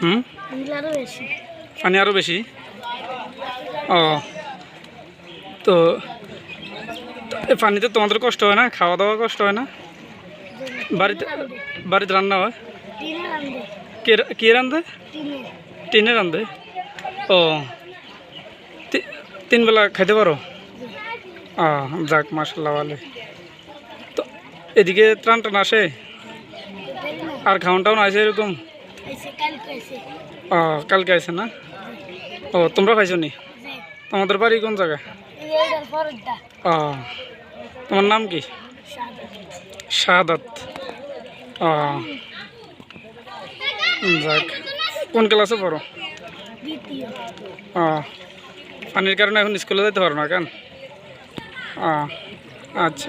হুম? পানি আরও বেশি? ও। তো এই পানিতে তোমাদের কষ্ট হয় না? খাওয়া দাওয়া কষ্ট হয় না? বাড়িতে বাড়িতে রান্না হয়? কে কে রান্ধে টিনে রান্ধে ও। তিন বেলা খাইতে পারো? ও যাক মাসাল্লাহ তো এদিকে ত্রাণ টান আসে? আর খাওয়ান টাউন আছে এরকম? ও কালকে আছে না? ও তোমরা খাইছো নি? তোমাদের বাড়ি কোন জায়গা? ও তোমার নাম কি? শাহাদাত ও যাক। কোন ক্লাসে পড়ো? ও পানির কারণে এখন স্কুলে যেতে পারো না কেন? ও আচ্ছা।